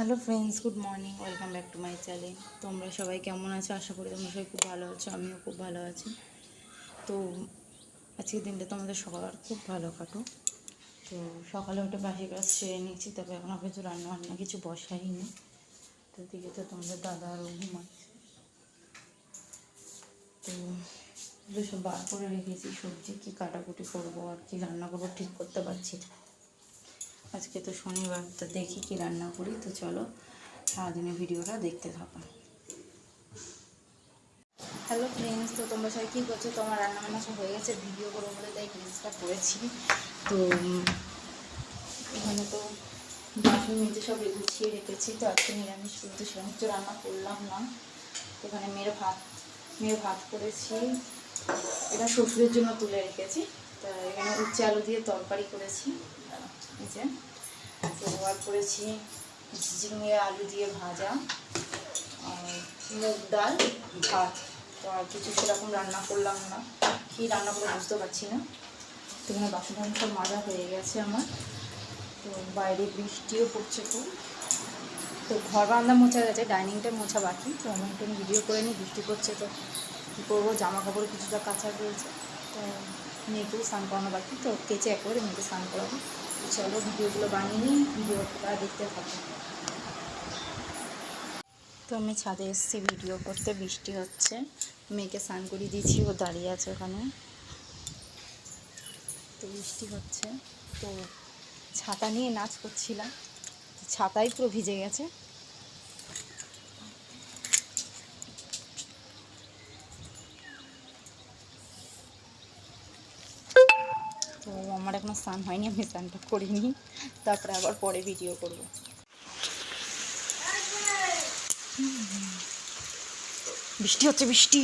Hello friends good morning welcome back to my channel তোমরা সবাই কেমন আছো? আশা করি তোমরা সবাই খুব ভালো আছো, আমিও খুব ভালো আছি। তো আজকের দিনটা তোমাদের সবার খুব ভালো কাটো তো সকালে উঠে বাসি কাজ সেরে নিয়েছি, তবে এখনও কিছু রান্না বান্না কিছু বসাইনি। তো দিকে তো তোমাদের দাদা আরও ঘুমাচ্ছে তো সব বার করে রেখেছি, সবজি কী কাটাকুটি করব আর কি রান্না করব ঠিক করতে পারছি না। আজকে তো শনিবার, তো দেখি কি রান্না করি, তো চলো সারাদিনের ভিডিওটা দেখতে থাকো। হ্যালো ফ্রেন্ডস তো তোমরা সবাই কী করছ? তোমার রান্না বান্না সব হয়ে গেছে, ভিডিও করব বলে তাই ক্লিপসটা করেছি। তো এখানে তো বাসন মেজে সব গুছিয়ে রেখেছি, তো আজকে নিরামিষ সেরকম কিছু রান্না করলাম না। তো এখানে মেয়ের ভাত মেয়ের ভাত করেছি। এটা শ্বশুরের জন্য তুলে রেখেছি, তা এখানে উচ্চে আলু দিয়ে তরকারি করেছি। এই যে আর করেছি ঝিঙে আলু দিয়ে ভাজা আর মুগ ডাল, ভাত। তো আর কিছু সেরকম রান্না করলাম না। কী রান্না করে বুঝতে পারছি না। তো এখানে বাসন সব মাজা হয়ে গেছে আমার। তো বাইরে বৃষ্টিও পড়ছে খুব। তো ঘর বারান্দা মোছা গেছে, ডাইনিংটা মোছা বাকি। তো আমি একটু ভিডিও করে নিই, বৃষ্টি পড়ছে তো কী করব জামা কাপড় কিছুটা কাঁচা রয়েছে তো মেয়েকেও স্নান করানো বাকি। তো কেচে একবারে মেয়েকে স্নান করাবো। চলো, ভিডিওগুলো বানিয়ে নিই ভিডিওটা দেখতে থাকো। তো আমি ছাদে এসেছি, ভিডিও করতে, বৃষ্টি হচ্ছে। মেয়েকে স্নান করিয়ে দিয়েছি, ও দাঁড়িয়ে আছে ওখানে। তো বৃষ্টি হচ্ছে, তো ছাতা নিয়ে নাচ করছিলাম। ছাতাই পুরো ভিজে গেছে তো আমার এখনও স্নান হয়নি, আমি স্নানটা করিনি। তারপরে আবার পরে ভিডিও করব। বৃষ্টি হচ্ছে, বৃষ্টি।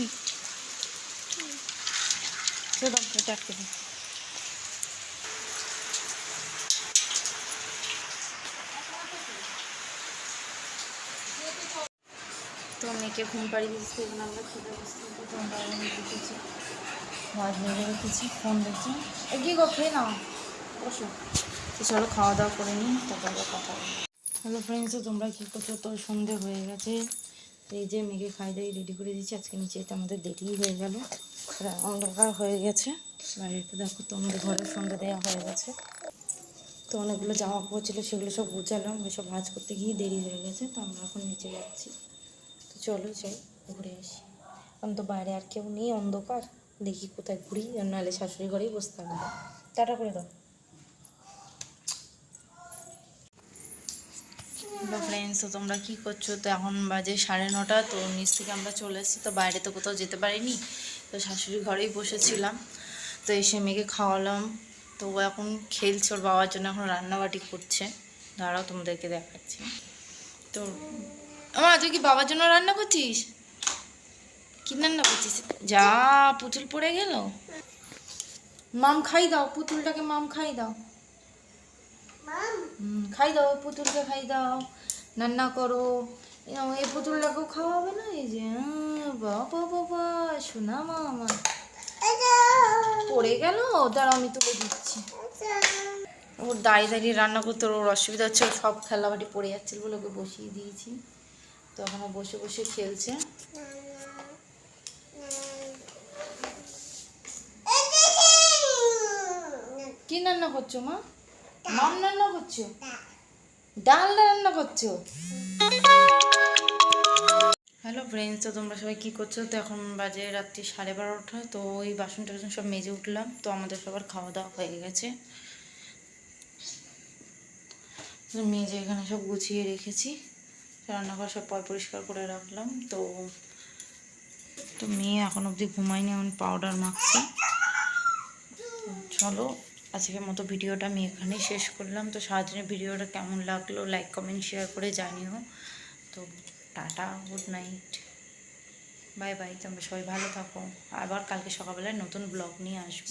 তো মেয়েকে ঘুম পাড়িয়ে দিচ্ছি আমরা খেতে বসছি, তো তোমরা আমি দেখেছি ফোন দেখছি। এগিয়ে গো খাওয়া দাওয়া করে তারপর কথা হ্যালো ফ্রেন্ডস তোমরা কী করছ? তো সন্ধে হয়ে গেছে। এই যে মেঘে খাই দাই রেডি করে দিচ্ছি আজকে নিচে আমাদের দেরি হয়ে গেল। অন্ধকার হয়ে গেছে। বাইরেতে দেখো তো আমাদের ঘরে সন্ধে দেওয়া হয়ে গেছে। তো অনেকগুলো জামা কাপড় ছিল, সেগুলো সব গুছালাম। ওইসব ভাজ করতে গিয়ে দেরি হয়ে গেছে, তো আমরা এখন নিচে যাচ্ছি। তো চলো যাই, ঘুরে আসি। এখন তো বাইরে আর কেউ নেই, অন্ধকার। দেখি কোথায় ঘুরি, আর নাহলে শাশুড়ি ঘরেই বসে থাকব টাটা করে দাও। ফ্রেন্ডস তো তোমরা কী করছ? তো এখন বাজে সাড়ে নটা, তো নিচ থেকে আমরা চলে এসেছি, তো বাইরে তো কোথাও যেতে পারিনি, তো শাশুড়ি ঘরেই বসেছিলাম। তো এসে মেয়েকে খাওয়ালাম, তো ও এখন খেলছে, ওর বাবার জন্য এখন রান্নাবাটি করছে। দাঁড়াও, তোমাদেরকে দেখাচ্ছি। তো আমার তুই কি বাবার জন্য রান্না করছিস? কি রান্না করছিস যা পুতুল পড়ে গেল। মাম খাই দাও পুতুলটাকে মাম খাই দাও। খাই দাও পুতুলকে খাই দাও রান্না করো। এই পুতুলটাকেও খাওয়াবে না এই যে বাবা বাবা শোনা মা আমার পড়ে গেল দাঁড়াও আমি তুলে দিচ্ছি। ওর দাঁড়িয়ে দাঁড়িয়ে রান্না করতে ওর অসুবিধা হচ্ছে সব খেলাবাটি পড়ে যাচ্ছিল বলে ওকে বসিয়ে দিয়েছি। তখন ও বসে বসে খেলছে কি রান্না করছ, মা? মাম রান্না করছ? ডাল রান্না করছ? হ্যালো ফ্রেন্ডস তো তোমরা সবাই কী করছ? তো এখন বাজে রাত্রি সাড়ে বারোটা, তো ওই বাসন টাসন সব মেজে উঠলাম, তো আমাদের সবার খাওয়া দাওয়া হয়ে গেছে। মেজে এখানে সব গুছিয়ে রেখেছি, রান্নাঘর সব পয় পরিষ্কার করে রাখলাম, তো তো মেয়ে এখন অবধি ঘুমায়নি এমন পাউডার মাখছে। চলো আজকের মতো ভিডিওটা আমি এখানেই শেষ করলাম। তো সারাদিনের ভিডিওটা কেমন লাগল লাইক কমেন্ট শেয়ার করে জানিও। তো tata good night bye bye তোমরা সবাই ভালো থাকো। আবার কালকে সকালবেলায় নতুন ব্লগ নিয়ে আসব।